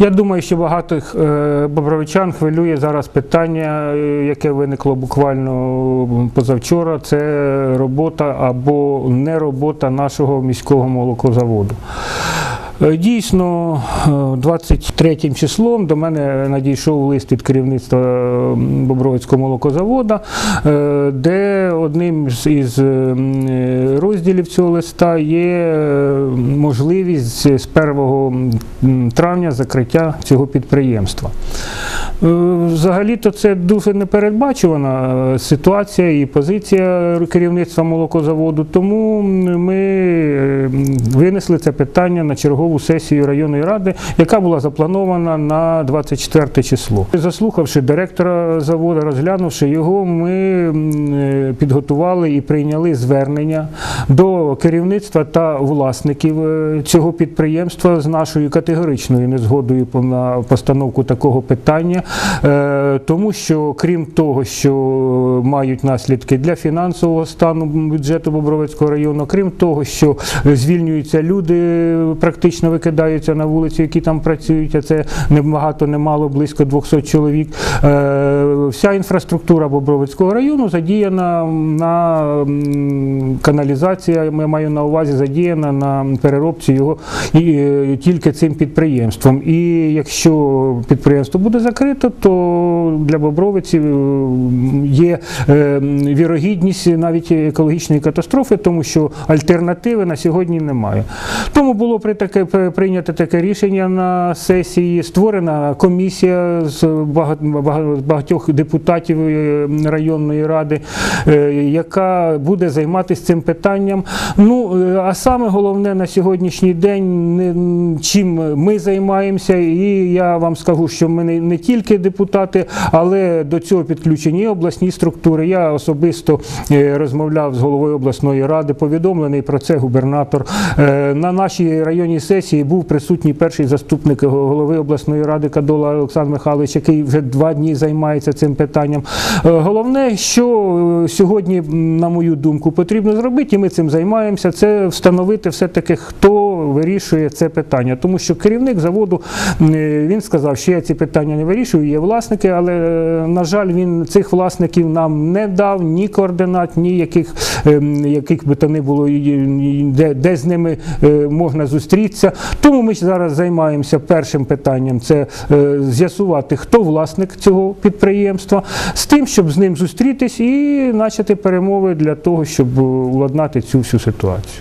Я думаю, що багатих е, бобровичан хвилює зараз питання, е, яке виникло буквально позавчора. Це робота або не робота нашого міського молокозаводу. Е, Дійсно, е, 23 числом до мене надійшов лист від керівництва е, Бобровицького молокозавода, е, де одним із е, е, розділів цього листа є е, можливість з 1 травня закриття цього підприємства. Е, Взагалі-то це дуже непередбачувана е, ситуація і позиція керівництва молокозаводу. Тому ми е, винесли це питання на чергову сесію районної ради, яка була запланована на 24 число. Заслухавши директора заводу, розглянувши його, ми е, підготували і прийняли звернення до керівництва та власників е, цього підприємства з нашою категоричною незгодою на постановку такого питання, Е, тому що крім того, що мають наслідки для фінансового стану бюджету Бобровецького району, крім того, що звільнюються люди, практично викидаються на вулиці, які там працюють, а це не багато, не близько 200 чоловік. Е, Вся інфраструктура Бобровицького району задіяна на каналізація, я маю на увазі, задіяна на переробці його і, е, тільки цим підприємством. І якщо підприємство буде закрито, то для Бобровиці е, є вірогідність навіть екологічної катастрофи, тому що альтернативи на сьогодні немає. Тому було при таке прийнято таке рішення на сесії. Створена комісія з бага- бага- багатьох депутатів е, районної ради, е, яка буде займатися цим питанням. Ну е, а саме головне на сьогоднішній день чим ми займаємося, і я вам скажу, що ми не, тільки депутати, але до цього підключені обласні структури. Я особисто розмовляв з головою обласної ради, повідомлений про це губернатор. На нашій районній сесії був присутній перший заступник голови обласної ради Кадола Олександр Михайлович, який вже два дні займається цим питанням. Е, Головне, що е, сьогодні, на мою думку, потрібно зробити, і ми цим займаємося, це встановити все-таки, хто вирішує це питання. Тому що керівник заводу е, він сказав, що я ці питання не вирішую, є власники, але, на жаль, він цих власників нам не дав ні координат, ні яких, ем, яких би то не було, де, де з ними можна зустрітися. Тому ми зараз займаємося першим питанням це е, з'ясувати, хто власник цього підприємства, з тим, щоб з ним зустрітись і почати перемови для того, щоб е, уладнати цю всю ситуацію.